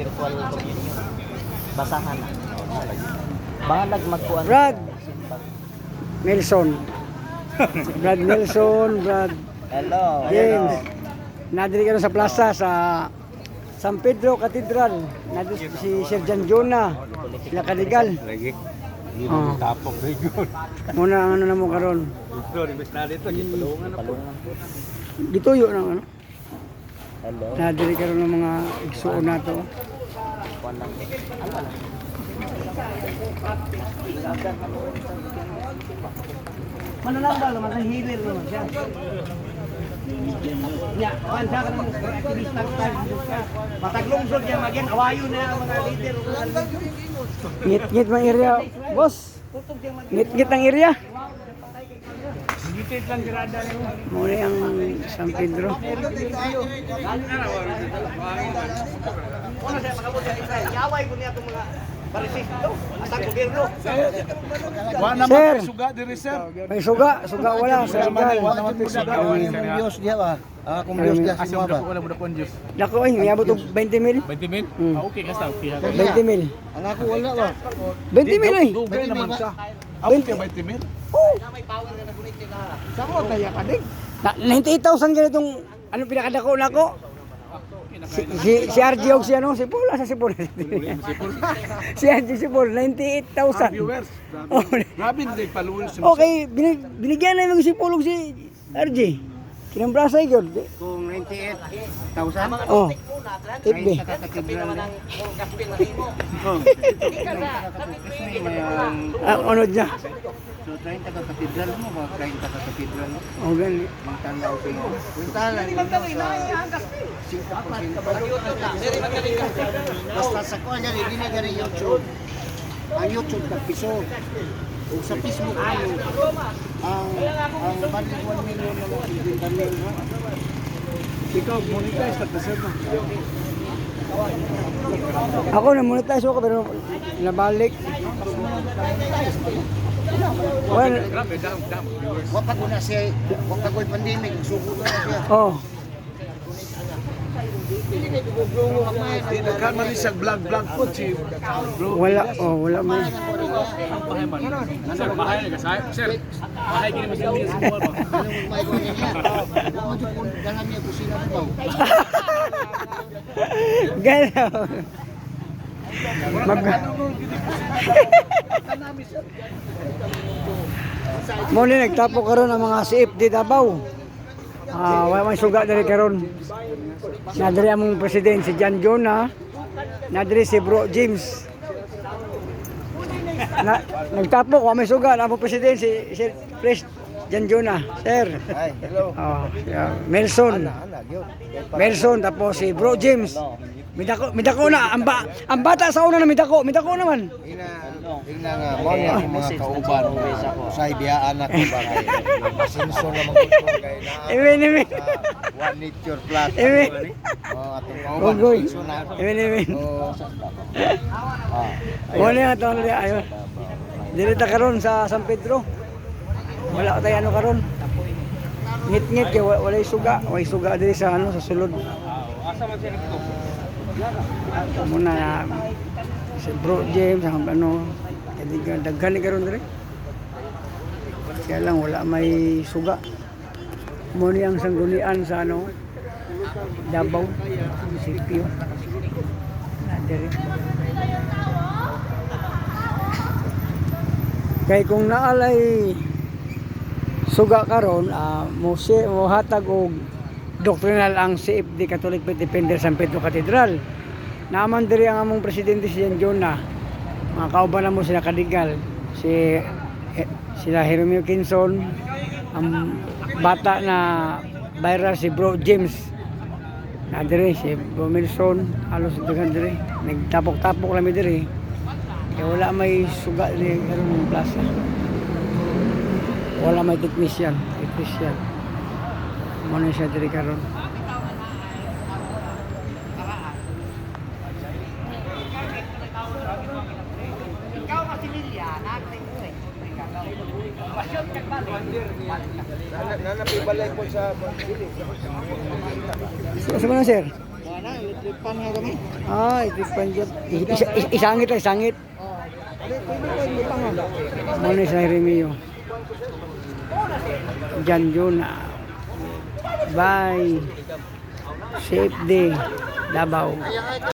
virtual communion. Basahan na. Bahalag magkuan. Brad. Nelson. Brad Nelson, Brad Hello. James. Nadiri ka na sa plaza sa San Pedro Cathedral. Nadiri si Sir Jan Jonah. Sila Kadigal. Lagi. Oh. Tapong regon. Muna ang ano na mo karon. Dito, imbes na dito. Gipulungan na po. Gituyo ng ano. Hello. Nadiri karon ng mga igsuon nato. Kuan lang. Ano lang? Mananambal naman, ang hilir naman siya. Ya, kansa ka naman, aktivista ka. Mataglungsod siya, maging awayo na ang mga leader. Ngit-ngit mang area, boss. Ngit-ngit ang area. Muna ang San Pedro. Wa Sir. naman kay suga diri sir. May suga, suga wala. Sugal. Wa naman kay suga. Diyos diya ba? Ah, kung Asa semua mo ba? wala mo na kon Diyos. Dako ay, mayabot og 20 mil. 20 min? Hmm. Ah, okay ka sa okay. 20 mil. Ang ako wala ba? 20 mil ay. Dugay naman sa. Ah, okay 20 min. Oh. Saan mo kaya ka din? Na, 98,000 ganitong ano pinakadako nako. Si, si, si RG og si ano, si Paul, sa si Paul. si RG si Paul, 98,000. Viewers. Oh, Grabe din paluin sa okay, binig, binigyan na yung si Paul si RG. Kinambrasa yun. Kung 98,000? Oh. FB. Ah, ano niya? So, 30 ka katedral mo ba? 30 ka katedral mo? Oh, gani. Magtanaw sa iyo. Puntahan mo sa 5%. Basta sa kuha niya, hindi na gani YouTube. Ang YouTube ka piso. O sa Facebook mo, ang ang balik 1 million na hindi kami. Ikaw monetize ta sir na. Ako na monetize ako pero nabalik. Well, Grabe dam dam. Wapag ko na siya, wapag ko'y pandemic, suko na siya. oh. Di daghan man siya vlog vlog po si bro. Wala, oh, wala man. Bahay man. Sir, bahay na kasay. Sir, bahay kini mas dili sa mall ba. Ko niya? Kusina ba? Galaw. Mag Mo ni nagtapo karon ang mga CFD Davao. Ah, wala man suga diri karon. Nadiri among president si John Jonah. Nadiri si Bro James. Na, nagtapo ko may suga na among president si si Pres John Jonah. Sir. Ay, hello. Oh, yeah. Melson. Melson tapos si Bro James. Midako, midako na ang, ba, ang bata sa una na midako, midako naman. Ina, tingnan nga, mo na ang mga kauban sa ibiyaan na ko ba kay Sinso naman ko to kay na Amen, amen. sa One Nature Plus. Amen. Oh, atong kauban Ogoy. Sinso na. Amen, amen. Oh, ah, Wala taon ulit ayo. Direta karon sa San Pedro. Wala tayo ano karon. Ngit-ngit kay wa- walay suga, walay suga diri sa ano sa sulod. Asa man siya nito? Muna na si Bro James ang ano, daghan ni karon diri. Kaya lang wala may suga. Mo ni ang sanggunian sa ano Davao, munisipyo. Na diri. Kay kung naalay suga karon ah mo mo hatag og doctrinal ang CFD Catholic Faith Defender San Pedro Cathedral. Naaman diri ang among presidente si Jan Jonah. Mga kauban mo sila Kadigal, si eh, sila Jeremio Kinson, ang bata na viral si Bro James. Na diri si Bro Milson, halos daghan diri. Nagtapok-tapok lang diri. Kaya wala may suga ni karon plaza. Wala may technician, technician. Mo na siya diri karon. nanapibalay ko sa Sa na sir? Tripan nga kami. Ah, itipan dyan. Isangit lang, isangit. Muna sa Jeremio. Jan Juna. Bye. Safe day. Davao.